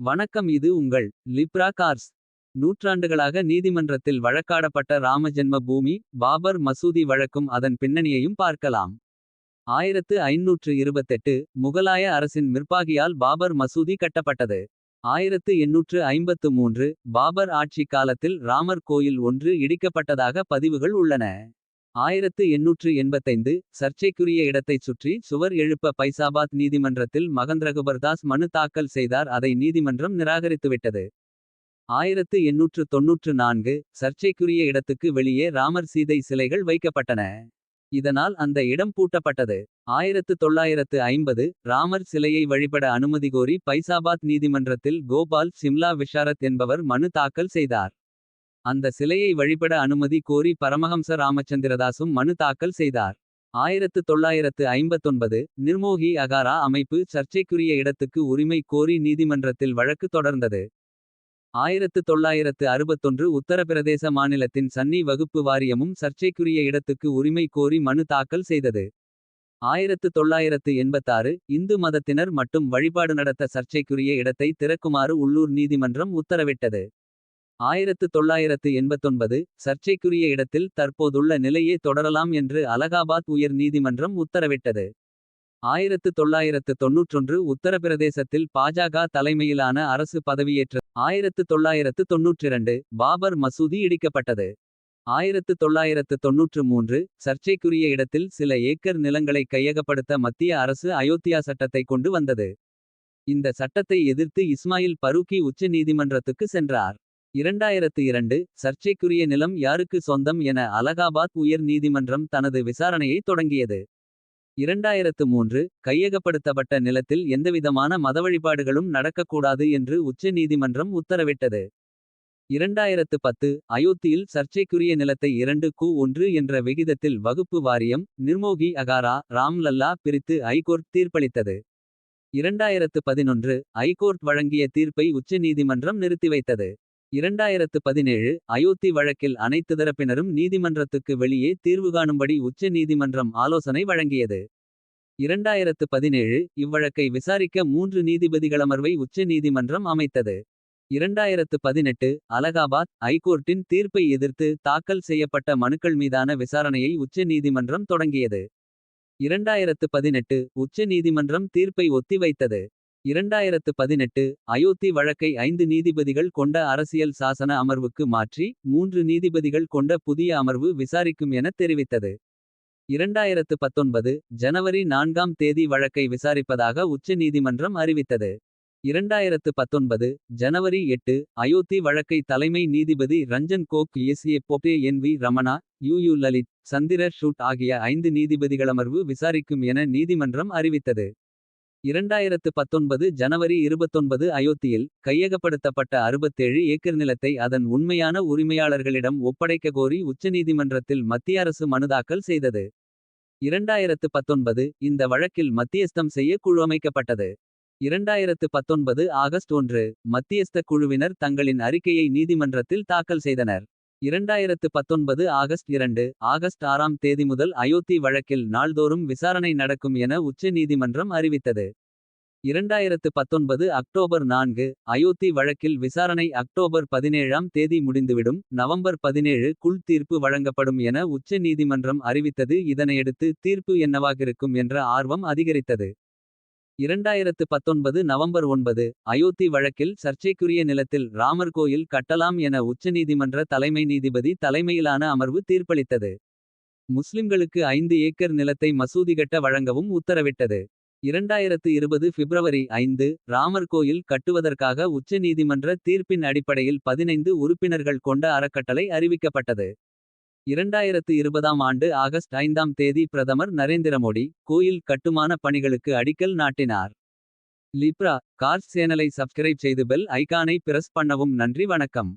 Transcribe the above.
வணக்கம் இது உங்கள் லிப்ரா கார்ஸ். நூற்றாண்டுகளாக நீதிமன்றத்தில் வழக்காடப்பட்ட ராமஜென்ம பூமி. பாபர் மசூதி வழக்கும் அதன் பின்னணியையும் பார்க்கலாம். 1528 முகலாய அரசின் மிர்பாகியால் பாபர் மசூதி கட்டப்பட்டது. 1853 பாபர் ஆட்சிக் காலத்தில் ராமர் கோயில் ஒன்று இடிக்கப்பட்டதாக பதிவுகள் உள்ளன. 1885 சர்ச்சைக்குரிய இடத்தைச் சுற்றி சுவர் எழுப்ப பைசாபாத் நீதிமன்றத்தில் மகந்திரகுபர்தாஸ் மனு தாக்கல் செய்தார் அதை நீதிமன்றம் நிராகரித்துவிட்டது. 1894 சர்ச்சைக்குரிய இடத்துக்கு வெளியே ராமர் சீதை சிலைகள் வைக்கப்பட்டன. இதனால் அந்த இடம் பூட்டப்பட்டது. 1950 ராமர் சிலையை வழிபட அனுமதி கோரி பைசாபாத் நீதிமன்றத்தில் கோபால் சிம்லா விஷாரத் என்பவர் மனு தாக்கல் செய்தார். அந்த சிலையை வழிபட அனுமதி கோரி பரமஹம்ச ராமச்சந்திரதாசும் மனு தாக்கல் செய்தார். 1959 நிர்மோகி அகாரா அமைப்பு சர்ச்சைக்குரிய இடத்துக்கு உரிமை கோரி நீதிமன்றத்தில் வழக்கு தொடர்ந்தது. 1961 உத்தரப்பிரதேச மாநிலத்தின் சன்னி வகுப்பு வாரியமும் சர்ச்சைக்குரிய இடத்துக்கு உரிமை கோரி மனு தாக்கல் செய்தது. 1986 இந்து மதத்தினர் மட்டும் வழிபாடு நடத்த சர்ச்சைக்குரிய இடத்தை திறக்குமாறு உள்ளூர் நீதிமன்றம் உத்தரவிட்டது. 1989 சர்ச்சைக்குரிய இடத்தில் தற்போதுள்ள நிலையே தொடரலாம் என்று அலகாபாத் உயர் நீதிமன்றம் உத்தரவிட்டது. 1991 உத்தரப்பிரதேசத்தில் பாஜக தலைமையிலான அரசு பதவியேற்ற. 1992 பாபர் மசூதி இடிக்கப்பட்டது. 1993 சர்ச்சைக்குரிய இடத்தில் சில ஏக்கர் நிலங்களை கையகப்படுத்த மத்திய அரசு அயோத்தியா சட்டத்தை கொண்டு வந்தது. இந்த சட்டத்தை எதிர்த்து இஸ்மாயில் பரூக்கி உச்ச நீதிமன்றத்துக்கு சென்றார். 2002 சர்ச்சைக்குரிய நிலம் யாருக்கு சொந்தம் என அலகாபாத் உயர் நீதிமன்றம் தனது விசாரணையை தொடங்கியது. 2003 கையகப்படுத்தப்பட்ட நிலத்தில் எந்தவிதமான மதவழிபாடுகளும் நடக்கக்கூடாது என்று உச்ச நீதிமன்றம் உத்தரவிட்டது. 2010 அயோத்தியில் சர்ச்சைக்குரிய நிலத்தை 2கு1 என்ற விகிதத்தில் வகுப்பு வாரியம். நிர்மோகி அகாரா ராம்லல்லா பிரித்து ஐகோர்ட் தீர்ப்பளித்தது. 2011 ஐகோர்ட் வழங்கிய தீர்ப்பை உச்ச நீதிமன்றம் இரண்டாயிரத்து பதினேழு அயோத்தி வழக்கில் அனைத்து தரப்பினரும் நீதிமன்றத்துக்கு வெளியே தீர்வு காணும்படி உச்ச நீதிமன்றம் ஆலோசனை வழங்கியது. 2017 இவ்வழக்கை விசாரிக்க மூன்று நீதிபதிகளமர்வை உச்ச நீதிமன்றம் அமைத்தது. 2018 அலகாபாத் ஐகோர்ட்டின் தீர்ப்பை எதிர்த்து தாக்கல் செய்யப்பட்ட மனுக்கள் மீதான விசாரணையை உச்ச நீதிமன்றம் தொடங்கியது. 2018 உச்ச நீதிமன்றம் தீர்ப்பை ஒத்திவைத்தது. 2018 அயோத்தி வழக்கை ஐந்து நீதிபதிகள் கொண்ட அரசியல் சாசன அமர்வுக்கு மாற்றி. மூன்று நீதிபதிகள் கொண்ட புதிய அமர்வு விசாரிக்கும் என தெரிவித்தது. 2019 ஜனவரி நான்காம் தேதி வழக்கை விசாரிப்பதாக உச்ச நீதிமன்றம் அறிவித்தது. 2019 ஜனவரி எட்டு அயோத்தி வழக்கை தலைமை நீதிபதி Ranjan Gogoi S A Bobde N V Ramana. U U Lalit Chandrachud ஆகிய ஐந்து நீதிபதிகளமர்வு விசாரிக்கும் என நீதிமன்றம் அறிவித்தது. 2019 ஜனவரி 29 அயோத்தியில் கையகப்படுத்தப்பட்ட 67 ஏக்கர் நிலத்தை அதன் உண்மையான உரிமையாளர்களிடம் ஒப்படைக்க கோரி உச்சநீதிமன்றத்தில் மத்திய அரசு மனுதாக்கல் செய்தது. 2019 இந்த வழக்கில் மத்தியஸ்தம் செய்ய குழு அமைக்கப்பட்டது. 2019 ஆகஸ்ட் ஒன்று மத்தியஸ்த குழுவினர் தங்களின் அறிக்கையை நீதிமன்றத்தில் தாக்கல் செய்தனர். 2019 ஆகஸ்ட் இரண்டு ஆகஸ்ட் ஆறாம் தேதி முதல் அயோத்தி வழக்கில் நாள்தோறும் விசாரணை நடக்கும் என உச்ச நீதிமன்றம் அறிவித்தது. 2019 அக்டோபர் நான்கு அயோத்தி வழக்கில் விசாரணை அக்டோபர் 17ஆம் தேதி முடிந்துவிடும். நவம்பர் 17 குள் தீர்ப்பு வழங்கப்படும் என உச்ச நீதிமன்றம் அறிவித்தது இதனையடுத்து தீர்ப்பு என்னவாகிருக்கும் என்ற ஆர்வம் அதிகரித்தது. 2019 நவம்பர் ஒன்பது அயோத்தி வழக்கில் சர்ச்சைக்குரிய நிலத்தில் ராமர் கோயில் கட்டலாம் என உச்சநீதிமன்ற தலைமை நீதிபதி தலைமையிலான அமர்வு தீர்ப்பளித்தது. முஸ்லிம்களுக்கு ஐந்து ஏக்கர் நிலத்தை மசூதி கட்ட வழங்கவும் உத்தரவிட்டது. 2020 பிப்ரவரி ஐந்து ராமர் கோயில் கட்டுவதற்காக உச்சநீதிமன்ற தீர்ப்பின் அடிப்படையில் 15 உறுப்பினர்கள் கொண்ட அறக்கட்டளை அறிவிக்கப்பட்டது. 2020ஆம் ஆண்டு ஆகஸ்ட் ஐந்தாம் தேதி பிரதமர் நரேந்திர மோடி. கோயில் கட்டுமான பணிகளுக்கு அடிக்கல் நாட்டினார். லிப்ரா கார்ஸ் சேனலை சப்ஸ்கிரைப் செய்து பெல் ஐகானை பிரஸ் பண்ணவும் நன்றி வணக்கம்.